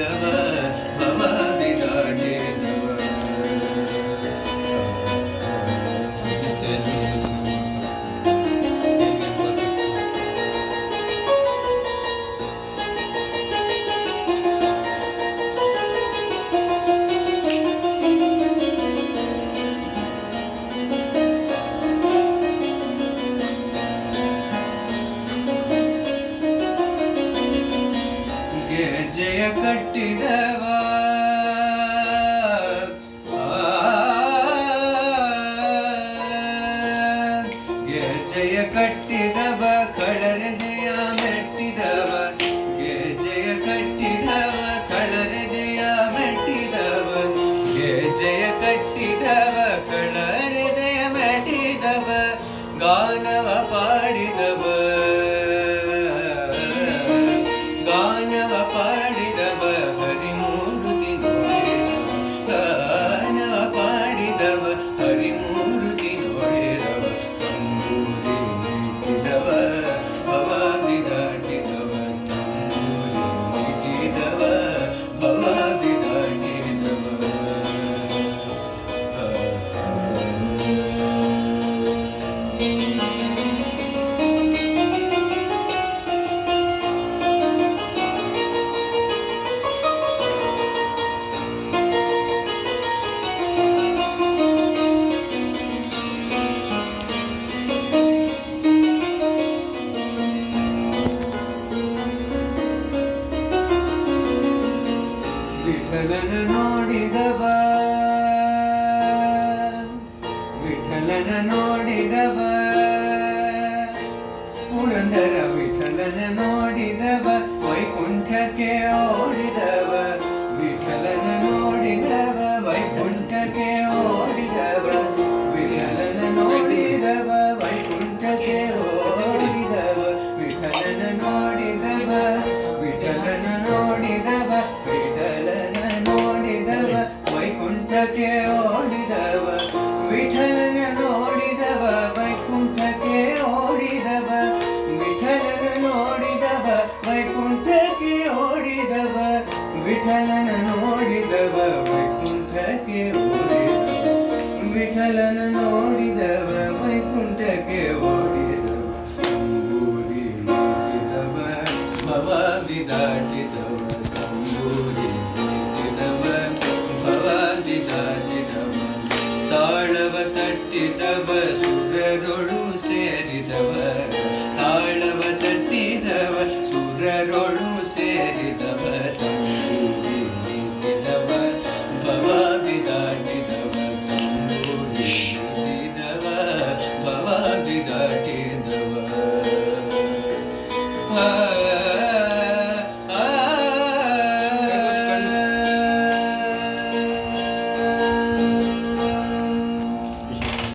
together. ಕಟ್ಟಿದ ವಿಠಲನ ನೋಡಿದವ. ವಿಠಲನ ನೋಡಿದವ. ವಿಠಲನ ನೋಡಿದವ, ವೈಕುಂಠಕ್ಕೆ ಓಡಿದವ, ವಿಠಲನ ನೋಡಿದವ, ವೈಕುಂಠಕ್ಕೆ ಓಡಿದವ, ವಿಠಲನ ನೋಡಿದವ, ವೈಕುಂಠಕ್ಕೆ ಓಡಿದವ, ವಿಠಲನ ನೋಡಿದವ, ವೈಕುಂಠಕ್ಕೆ ಓಡಿದವ, ಅಂಬೂರಿ ನೋಡಿದವ ಭವಾದಿ ದಾಟಿದವ. ತಾಳವ ತಟ್ಟಿದವ ಸುರರೊಳು ಸೇರಿದವ. ತಾಳವ ತಟ್ಟಿದವ ಸುರರೊಳು ಸೇರಿದವ.